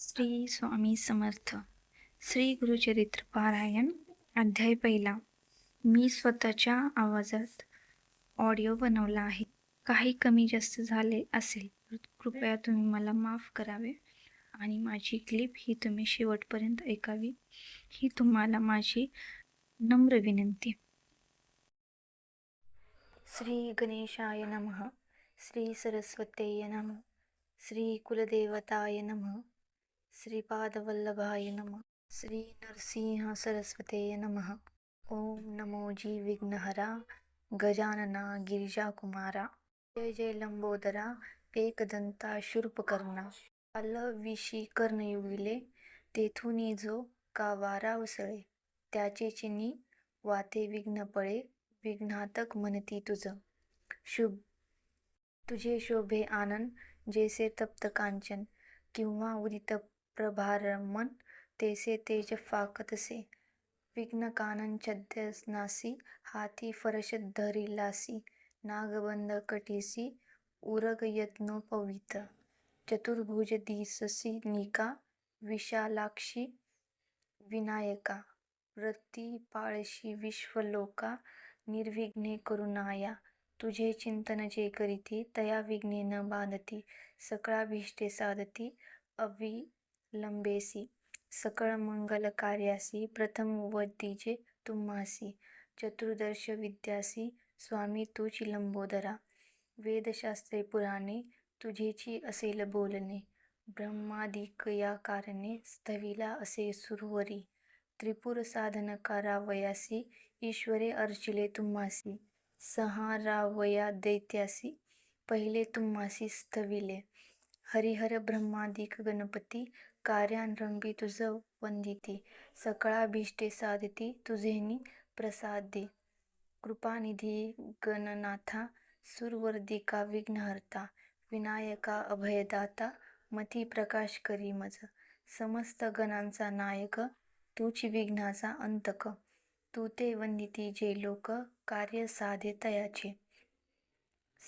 श्री स्वामी समर्थ. श्री गुरुचरित्र पारायण अध्याय पहिला. मी स्वतःच्या आवाजात ऑडिओ बनवला आहे. काही कमी जास्त झाले असेल तर कृपया तुम्ही मला माफ करावे. आणि माझी क्लिप ही तुम्ही शेवटपर्यंत ऐकावी. ही तुम्हाला माझी नम्र विनंती. श्री गणेशाय नमः. श्री सरस्वतेय नमः. श्री कुलदेवताय नमः. श्रीपादवल्लभाय नमः। श्री नरसिंह सरस्वतेय नमः। ओम नमो जी विघ्नहरा गजानना गिरिजाकुमारा जय जय लंबोदरा एकदंता शूर्पकर्णा। आल विशी कर्णयुगिले तेथुनी जो का वारा उसळे। त्याचे चिनी वाते विघ्न पळे विघ्नातक म्हणती तुझं। शुभ। तुझे शोभे आनंद जैसे तप्त कांचन किंवा उदित प्रभारमन तेसे तेज फाकतसे. विघ्न कानन छद्यनासी हाती फरश धरिलासी नागबंध कटीसी उरग यत्नोपवीत चतुर्भुज दिससी निका विशालाक्षी विनायका पाळशी विश्वलोका निर्विघ्ने करुणाया. तुझे चिंतन जे करीती तया विघ्ने न बाधती सकळाभीष्टे साधती अवि लंबेसी सकळ मंगल कार्यासी प्रथम वदीजे तुम्हासी चतुर्दश विद्यासी स्वामी तुची लंबोदरा वेदशास्त्रे पुराणे तुझेची असेल बोलणे ब्रह्मादिक या कारणे स्थविला असे सुरवरी त्रिपुर साधन करावयासी ईश्वरे अर्चिले तुम्हासी सहारावया दैत्यासी पहिले तुम्हासी स्थविले हरिहर ब्रह्मादिक गणपती कार्यानरंभी तुझ वंदिती. सकळाभीष्टे साधती तुझेनी प्रसादी. कृपानिधी गणनाथा सुरवर्दिका विघ्नहर्ता विनायका अभयदाता मती प्रकाश करी मज. समस्त गणांचा नायक तूची विघ्नाचा अंतक. तू ते वंदिती जे लोक कार्य साधे तयाचे.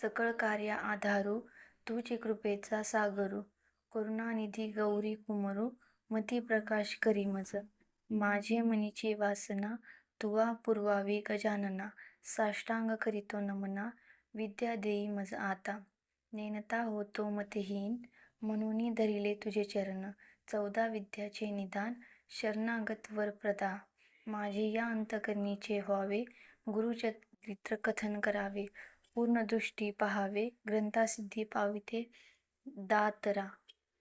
सकळ कार्या आधारू तुची कृपेचा सागरू. करुणानिधी गौरी कुमरू मती प्रकाश करीमज माझे मनीची वासना तुवा पुरवावी गजानना. साष्टांग करीतो नमना विद्या देई मज आता. नेनता होतो मतहीन म्हणून धरिले तुझे चरण. चौदा विद्याचे निदान शरणागत वर प्रदा. माझे या अंतकरणीचे व्हावे गुरुचरित्र कथन करावे. पूर्ण दृष्टी पहावे ग्रंथासिद्धी पाविते दातरा.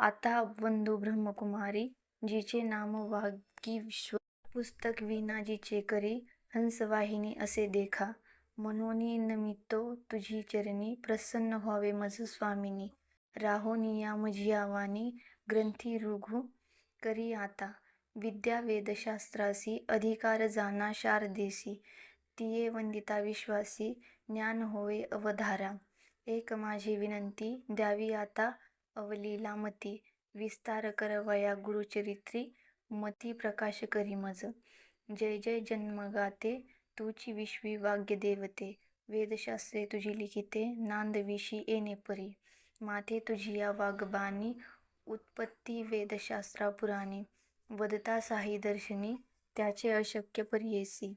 आता वंदू ब्रह्मकुमारी जिचे नाम वागी विश्व पुस्तक विना जिचे करी हंसवाहिनी असे देखा. मनोनी नमितो तुझी चरणी प्रसन्न व्हावे मज स्वामिनी. राहोनिया मजिया आवानी ग्रंथी रुघू करी आता. विद्या वेदशास्त्रासी अधिकार जाना शारदेसी. तिये वंदिता विश्वासी ज्ञान होवे अवधारा. एक माझी विनंती द्यावी आता अवलीला मती विस्तार करवया गुरुचरित्री मती प्रकाश करी मज. जय जय जन्मगाते तुची विश्वी वाग्य देवते. वेदशास्त्रे तुझी लिखिते नांदविशी येणे परी. माथे तुझी या उत्पत्ती वेदशास्त्रा पुराणी. वदता साही दर्शनी त्याचे अशक्य पर्येसी.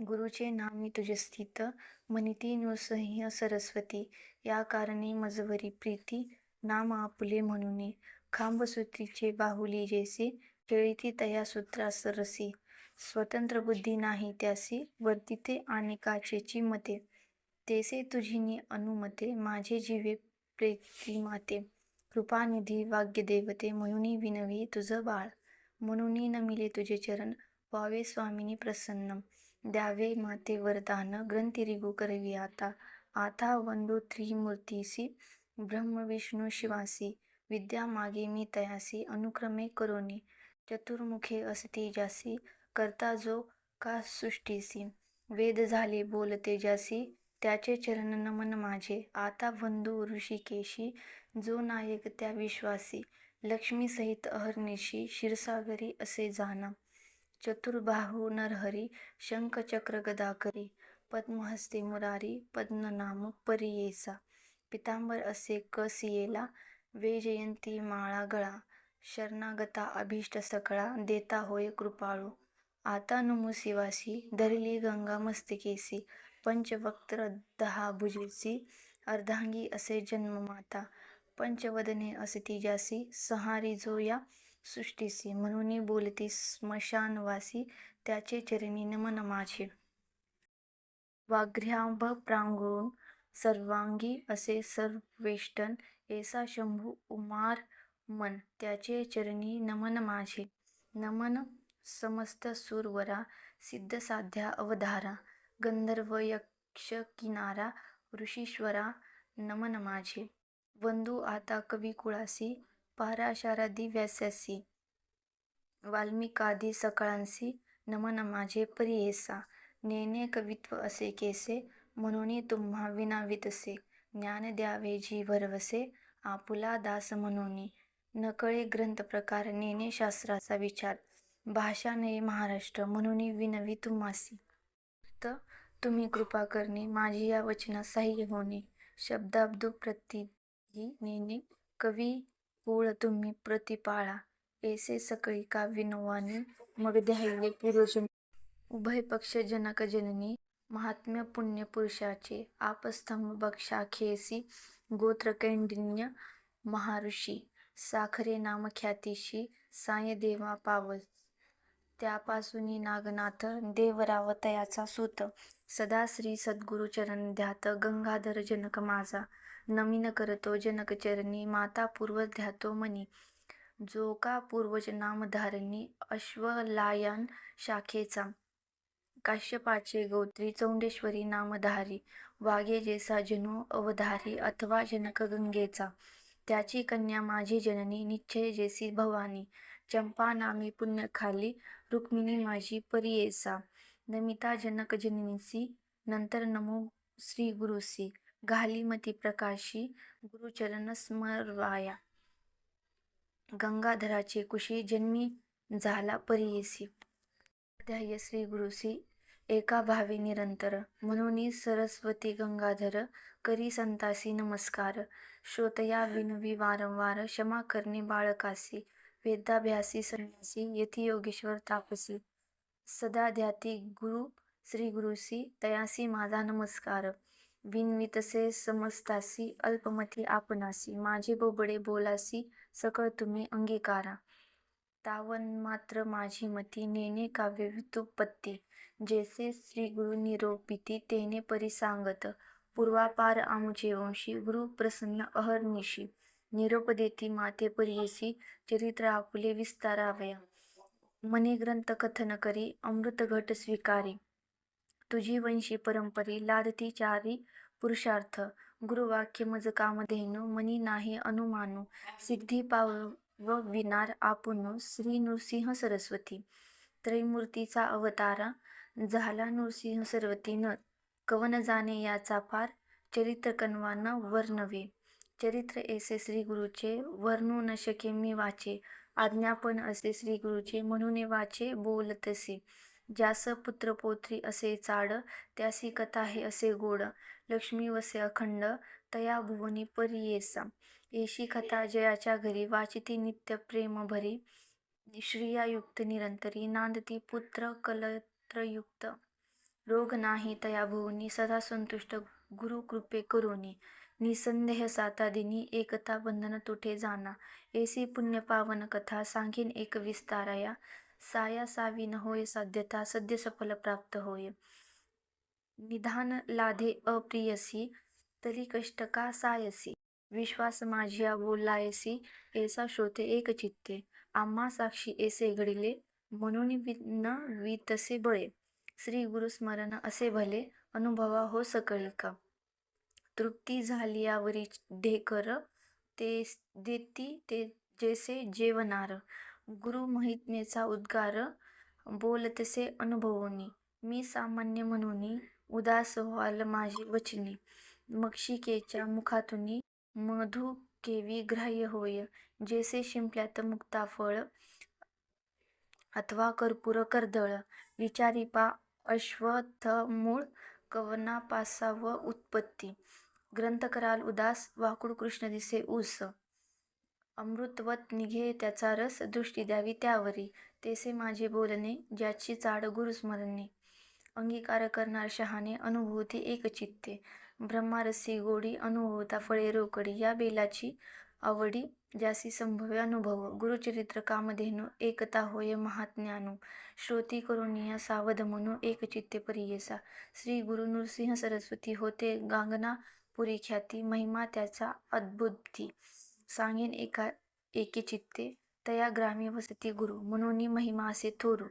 गुरुचे नामी तुझे स्थित मनिती नृसिंह सरस्वती. या कारणे मजवरी प्रीती नाम आपुले म्हणून. खांबसूत्रीचे बाहुली जेसी खेळीती तया सूत्रास रसी स्वतंत्र बुद्धी नाही त्यासी वर्तिते आणि काचेची मते. तेसे तुझीने अनुमते माझे जीवे प्रेतिमाते कृपानिधी वाग्यदेवते म्हणून विनवी तुझं बाळ. म्हणून नमिले तुझे चरण व्हावे स्वामिनी प्रसन्न द्यावे माते वरदान ग्रंथिरिगु करवी आता. आता वंदू त्रिमूर्तीसी ब्रह्म विष्णू शिवासी विद्या मागे मी तयासी अनुक्रमे करोनी चतुर्मुखे असती जासी करता जो का सृष्टीसी. वेद झाले बोलते जासी त्याचे चरण नमन माझे. आता बंधू ऋषिकेशी जो नायक त्या विश्वासी लक्ष्मी सहित अहर्निशी क्षीरसागरी असे जाना. चतुर्बाहू नरहरी शंखचक्र गदाकरी पद्महस्ते मुरारी पद्मनाम परियेसा. पितांबर असे कसियेला वैजयंती माळा गळा शरणागता अभीष्ट सकळा देता होय कृपाळू. आता नुमू शिवासी धरली गंगा मस्तकेसी पंचवक्त्र दहा भुजेसी अर्धांगी असे जन्ममाता पंचवदने असे तिजासी सहारी जो या सृष्टीसी म्हणून बोलती स्मशानवासी त्याचे चरणी नमन माझे. वाघ्र्याभ पांघरून सर्वांगी असे सर्वेष्टन ऐसा शंभू उमार मन त्याचे चरणी नमन माझे. नमन समस्त सुरवरा सिद्धसाध्या अवधारा गंधर्व यक्ष किनारा ऋषीश्वरा नमन माझे. बंधू आता कविकुळासी पाराशारादी व्यासासी वाल्मिकादी सकळांसी नमन माझे परियेसा. नेने कवित्व असे केसे म्हणून तुम्हा विनावितसे ज्ञान द्यावे जी भरवसे आपुला दास म्हणून नकळे ग्रंथ प्रकार नेने शास्त्राचा विचार. भाषा नये महाराष्ट्र म्हणून विनवी तुम्हासी. तर तुम्ही कृपा करणे माझी या वचना सहाय्य होणे. शब्दाब्दु प्रती नेने कवी कुळ तुम्ही प्रतिपाळा. ऐसे सकळी काव्य विनोवानी मग ध्यायले पूर्वजन्म उभय पक्ष जनक जननी महात्म्य पुण्य पुरुषाचे आपस्तंभ बक्षाखेसी गोत्र कैंडिन्य महाऋषी साखरे नाम ख्यातीशी साय देवा पावस त्यापासूनी नागनाथ देवरावतयाचा सूत. सदा श्री सद्गुरु चरण ध्यात गंगाधर जनक माझा. नमीन करतो जनक चरणी माता पूर्व ध्यातो मनी. जो का पूर्वज नामधारणी अश्वलायन शाखेचा. काश्यपाचे गोत्री चौंडेश्वरी नामधारी वागे जेसा जनु अवधारी अथवा जनक गंगेचा त्याची कन्या माझी जननी निश्चय जेसी भवानी. चंपा नामी पुण्यखाली रुक्मिणी माझी परियेसा. नमिता जनक जननीसी नंतर नमो श्री गुरुसी. घालीमती प्रकाशी गुरुचरण स्मरवाया. गंगाधराचे कुशी जन्मी झाला परियेसी. अध्याय श्री गुरुसी. एका भावे निरंतर. म्हणून सरस्वती गंगाधर करी संतासी नमस्कार. श्रोतया विनवी वारंवार क्षमा करणे बाळकासी. वेदाभ्यासी संन्यासी यथी योगेश्वर तापसी. सदा ध्याती गुरु श्री गुरुसी तयासी माझा नमस्कार. विनवितसे समस्तासी अल्पमती आपणासी. माझे बोबडे बोलासी सकळ तुम्ही अंगीकारा. तावन मात्र माझी मती नेणे काव्य व्युत्पत्ती जैसे श्री गुरु निरोपिती तेने परिसांगत पूर्वापार आमुचे वंशी गुरु प्रसन्न अहर्निशी निरोप देती माते परीयसी चरित्र आपुले विस्तारावया. मनी ग्रंथ कथन करी अमृत घट स्वीकारी. तुझी वंशी परंपरी लादती चारी पुरुषार्थ गुरुवाक्य मज कामधेनु मनी नाही अनुमानू सिद्धी पाव विनार आपुन श्री नृसिंह सरस्वती. त्रैमूर्तीचा अवतारा झाला नृसिंह सर्वतीनं. कवन जाणे याचा पार चरित्र कण्वानं वर्णवे चरित्र ऐसे श्री गुरुचे वर्णू न शके मी वाचे. आज्ञापन असे श्री गुरुचे म्हणून वाचे बोलतसे ज्यास पुत्र पोत्री असे चाड त्यासी कथा हे असे गोड. लक्ष्मी वसे अखंड तया भुवनी परीयेसा येशी कथा जयाच्या घरी वाचिती नित्य प्रेम भरी. श्रियायुक्त निरंतरी नांदती पुत्र कलत्रयुक्त रोग नाही तया भुवनी सदा संतुष्ट गुरु कृपे करोनी निसंदेह साता दिनी एकता बंधन तुठे जाना. एसी पुण्य पावन कथा सांगेन एक विस्ताराया. साया सावी न होय साध्यता सद्य सफल प्राप्त होय. निधान लाधे अप्रियसी तरी कष्ट का सायसी? विश्वास माझिया बोलायसी ऐसा श्रोते एक चित्ते. आम्हा साक्षी एसे घडिले म्हणून न वितसे बळे. श्री गुरुस्मरण असे भले अनुभवा हो सकळिका तृप्ती झाली यावरी ढेकर ते देती ते जैसे जेवणार. गुरु महित्मेचा उद्गार बोलतसे अनुभवनी. मी सामान्य म्हणून उदास व्हाल माझी वचनी. मक्षिकेच्या मुखातून मधु केवी ग्राह्य होय. जैसे शिंपल्यात मुक्ताफळ अथवा कर्पूर कर्दळ विचारी पा अश्वत्थमूळ कवनापासाव उत्पत्ती. ग्रंथ कराल उदास वाकुड कृष्ण दिसे ऊस. अमृतवत निघे त्याचा रस दृष्टी द्यावी त्यावरी. तेसे माझे बोलणे ज्याची चाड गुरुस्मरणे अंगीकार करणार शहाणे अनुभूती एकचित्ते ब्रह्मारसी गोडी अनुभवता फळे रोकडी. या बेलाची आवडी ज्यासी संभवे अनुभव गुरुचरित्र कामधेनु एकता होय महाज्ञानू श्रोती करुणिया सावध म्हणू एकचित्ते परियेसा। श्री गुरु नृसिंह सरस्वती होते गांगना पुरी ख्याती महिमा त्याचा अद्भुती सांगेन एका एके चित्ते तया ग्रामी वसती गुरु म्हणून महिमा असे थोरू।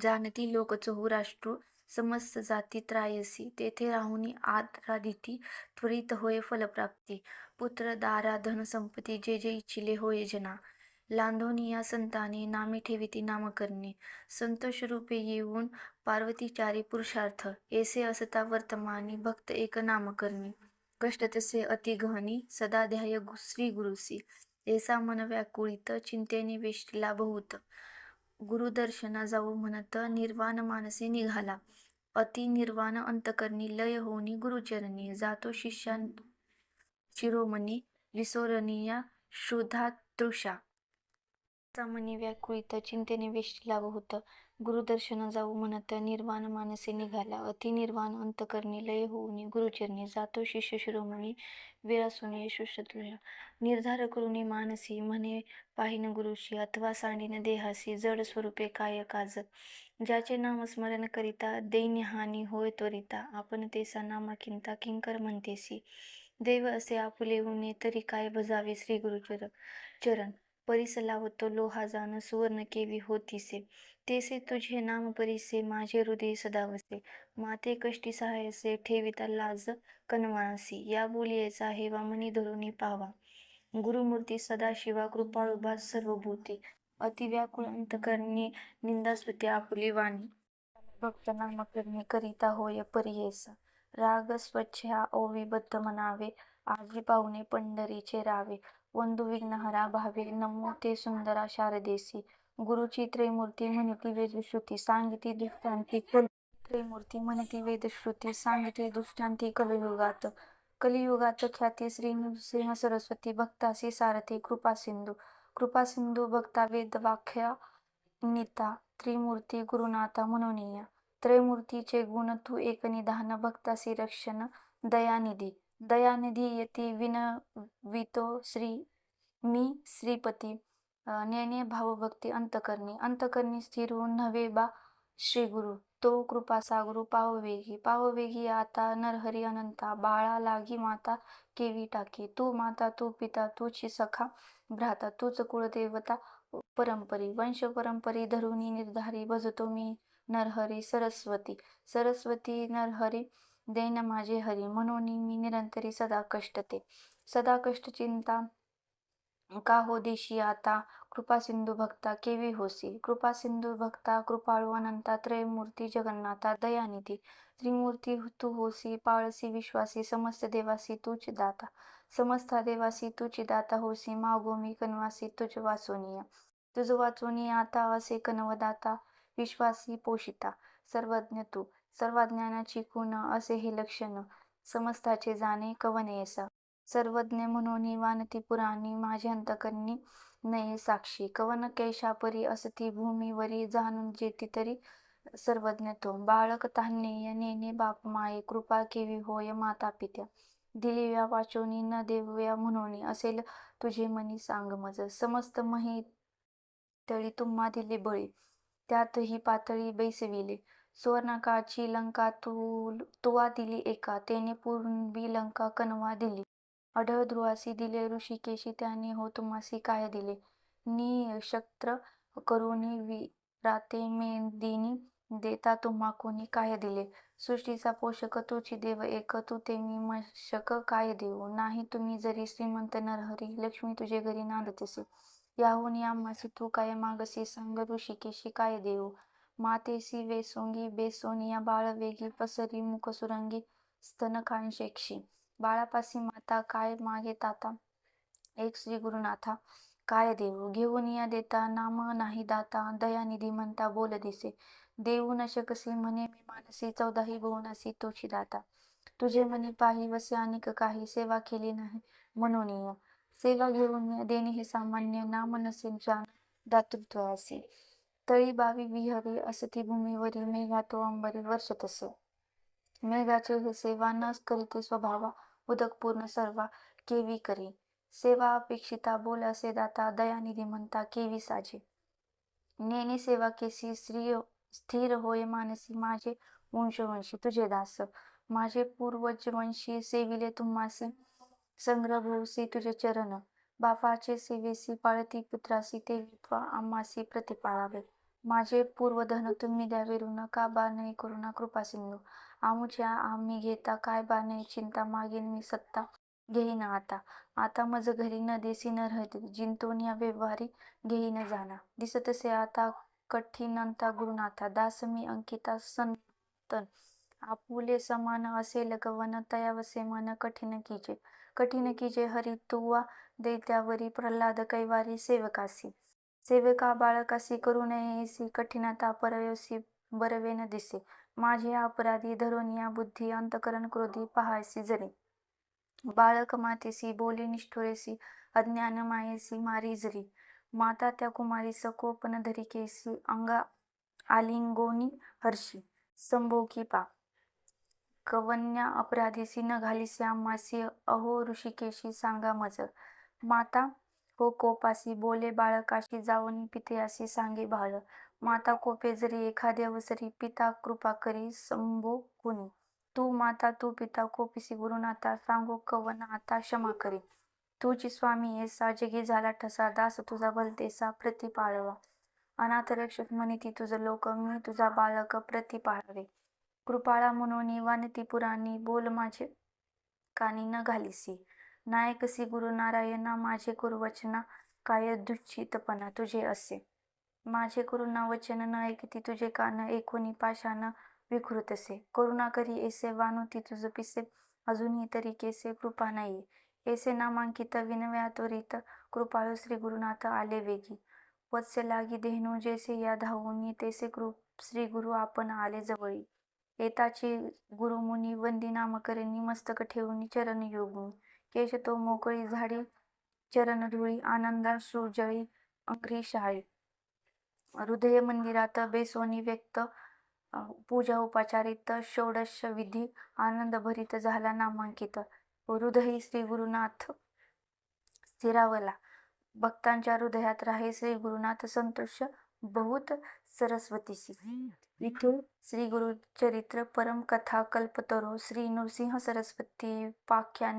जानती लोक चहू राष्ट्रू समस्त जाती त्रायसी. तेथे राहुनी आदरादिती त्वरित होय फलप्राप्ती. पुत्र दारा धन संपत्ती जे जे इच्छिले होय जना. लांधोनिया संताने नामे ठेविती नामकरणे. संतोष रूपे येऊन पार्वतीचारी पुरुषार्थ. एसे असता वर्तमानी भक्त एक नामकरणी. कष्ट तसे अतिगहनी सदा ध्याय गु- श्री गुरुसी. एसा मन व्याकुळित चिंतेने वेष्टीला बहुत गुरुदर्शना जाऊ म्हणत निर्वाण मानसे निघाला. अति निर्वाण अंतकरणी लय होनी गुरुचरणी जातो शिष्या शिरोमणी विसोरणीया शुद्धा तृषा मनी व्याकुळित चिंतेने लागू होतं. गुरुदर्शन जाऊ म्हणत निर्वाण मानसे निघाला अति निर्वाण अंतकरणी लय होऊनी गुरुचरणी जातो शिष्य शिरोमणी विरासुनी शुश्रतुषा निर्धार करुणी मानसी म्हणे पाहिन गुरुशी अथवा सांडीन देहासी जड स्वरूपे काय काज. ज्याचे नामस्मरण करिता दैन्यहानी होय त्वरिता. आपण तेसा नामाकिंता किंकर म्हणतेसी. देव असे आपुले होणे तरी काय भजावे श्री गुरुचर चरण. परिसला लावतो लोहा जाण सुवर्ण केवी होतीसे तेसे तुझे नाम परिसे माझे हृदय सदावसे माते कष्टी सहायसे ठेविता लाज कनवासी. या बोलियेचा हेवा मनी धरुणी पावा. गुरुमूर्ती सदाशिवा कृपाळुभा सर्वभूती. अति व्याकुळ अंतकरणी निंदास्तुती आपुली वाणी. भक्त नामकरणी करिता होय परियेस. राग स्वच्छ ओवी बद्ध मनावे आजी पाहुणे पंढरीचे रावे. वंदू विघ्नहरा भावे नमो ते सुंदरा शारदेसी गुरुची त्रैमूर्ती म्हणती वेदश्रुती सांगती दृष्टांती कल त्रैमूर्ती म्हणती वेदश्रुती सांगती दृष्टांती कलयुगात कलियुगात ख्याती श्री नृसिंह सरस्वती भक्तासी सारथी कृपा सिंधू कृपा सिंधू भक्ता वेद वाख्या नीता त्रिमूर्ती गुरुनाथा मनोनीय त्रैमूर्तीचे गुण तू एक निधान भक्तासी रक्षण दयानिधी दयानिधी येथे विनवितो श्री मी श्रीपती ज्ञाने भावभक्ती अंतकरणी. अंतकरणी स्थिर होऊन नव्हे बा श्री गुरु. तो कृपा सागुरु पाववेगी. पाववेगी आता नरहरी अनंता. बाळा लागी माता केवी टाकी. तू माता तू पिता तूची सखा भ्राता तूच कुळदेवता परंपरी. वंश परंपरी धरुणी निर्धारी. भजतो मी नरहरी सरस्वती. सरस्वती नरहरी देन माझे हरी म्हणून मी निरंतरी सदा कष्टते. सदा कष्ट चिंता का हो देशी आता? कृपा सिंधू भक्ता केवी होसी? कृपा सिंधू भक्ता कृपाळू अनंता त्रयमूर्ती जगन्नाथा दयानिधी. त्रिमूर्ती तू होसी पाळसी विश्वासी समस्त देवासी तूच दाता. समस्ता देवासी तुझी दाता होसी मागोमी कनवासी तुझ वाचोनिया. तुझ वाचोनी आता असे कनवदाता विश्वासी पोषिता सर्वज्ञ तू. सर्वज्ञानाची कुण असे हे लक्षण समस्ताचे जाणे कवनेसा सर्वज्ञ म्हणून वानती पुराणी माझे अंतकरणी नये साक्षी. कवन कैशापरी असती भूमीवरी जाणून जेती तरी सर्वज्ञ तो बाळक तान्ये नेने बाप माये कृपा केवी होय माता पित्या. दिलेव्या वाचोनी न देव्या म्हणून असेल तुझे मनी सांग मज. समस्त मही तळी तुम्हा दिले बळी. त्यातही पातळी बैसविले. सुवर्णकाची लंका तुल तुवा दिली एका. तेने पूर्वी लंका कनवा दिली. अढळ ध्रुवासी दिले ऋषिकेशी त्याने हो तुम्हासी काय दिले? नि शस्त्र करुणी विराते मेदिनी देता तुम्हा कोणी काय दिले? सृष्टीचा पोषक तुची देव एक तू ते मी मशक काय देऊ? नाही तुम्ही जरी श्रीमंत नरहरी लक्ष्मी तुझे घरी नांदतसे. याहून यामासी तू काय मागसी? सांग ऋषिकेशी काय देऊ? मातेसी वेसोंगी बेसोनिया बाळ वेगी पसरी मुख सुरंगी स्तन शेक्षी बाळापासी माता काय मागे ताता? एक श्री गुरुनाथा. काय देऊ? घेऊन या देता नाम नाही दाता दयानिधी म्हणता बोल दिसे. देऊ न शकसे म्हणे मी मानसी चौदाही भुवनासी तुझी दाता. तुझे मनी पाही वसे अनेक काही सेवा केली नाही म्हणून सेवा घेऊन देणे हे सामान्य नाम नसे जाण दातृत्व असे. तळी बावी विहरी असती भूमीवरी मेघा तो अंबरी वर्षत असे. मेघाचे हे सेवा नस करीते स्वभावा उदक पूर्ण सर्वा केवी करी. सेवा अपेक्षिता बोल असे दाता दयानिधी म्हणता केवी साजे. नेने सेवा केसी श्री स्थिर होय मानसी माझे वंशवंशी तुझे दास. माझे पूर्वज वंशी सेविले तुम्हासी संग्रह भोवसी तुझे चरण. बापाचे सेवेसी पाळती पुत्रासी ते वित्वा आम्हासी प्रतिपाळावे. माझे पूर्वधन तुम्ही द्यावे ऋण का बा नाही करुणा कृपा सिंधू. आमुच्या आम्ही घेता काय बा नाही चिंता मागेन मी सत्ता घेईन आता. आता मज घरी न देसी न राहते जिंतोनिया व्यवहारी घेईन जाणा. दिसतसे आता कठीणता गुरुनाथा दास मी अंकिता संतन. आपुले समान असेल गवन तयावसे मन कठीण कीजे. कठीण कीजे हरी तुवा दैत्यावरी प्रल्हाद कैवारी सेवकासी. सेवका बाळकासी करू नयेसी कठीणता परयोसी बरवेन दिसे. माझे अपराधी धरून या बुद्धी अंतकरण क्रोधी पहायसी जरी बाळक मातेसी बोली निष्ठुरेसी अज्ञान मायेसी मारी जरी. माता त्या कुमारी सकोपन धरिकेसी अंगा आलिंगोनी हर्षी संभोगी पा. कवन्या अपराधीसी न घालीसी आम्हासी अहो ऋषिकेशी सांगा मज. माता हो कोपासी बोले बाळकाशी जावनी पितयासी सांगे बाळ माता कोपे जरी एखाद्या वसरी पिता कृपा करी संभो कुणी तू माता तू पिता कोपिसी गुरुनाथा सांगो कवन आता क्षमा करी. तुझी स्वामी येसा जगी झाला ठसा दास तुझा भलतेसा प्रतिपाळवा अनाथ रक्षक म्हणिती तुझं लोक मी तुझा बालक प्रतिपाळावे कृपाळा म्हणून वानती पुराणी बोल माझे कानी न घालीसी. नायकसी गुरु नारायणा माझे गुरुवचना काय दुश्चितपणा तुझे असे. माझे गुरुना वचन न ऐकती तुझे कान एकोणी पाशान विकृतसे करुणा करी ऐसे वानुती तुझ पिसे अजूनही तरी केसे कृपा नाही ऐसे नामांकित विनव्या त्वरित कृपाळू श्री गुरुनाथ आले वेगी. वत्स्य लागी देहनू जैसे या धावूनी तेसे कृप श्री गुरु आपण आले जवळी. येताची गुरुमुनी वंदी नामकरणी मस्तक ठेवून चरण योगून. केश तो मोकळी झाडी चरणधुळी आनंदा सुजळी अंघ्री शाळी. हृदय मंदिरात बेसोनी व्यक्त पूजा उपाचारित षोडश विधी आनंद भरित झाला नामांकित. हृदयी श्री गुरुनाथ स्थिरावला. भक्तांच्या हृदयात राहे श्री गुरुनाथ संतोष बहुत सरस्वतीशी. इथून श्री गुरुचरित्र परम कथा कल्पतरो श्री नृसिंह सरस्वती पाख्यान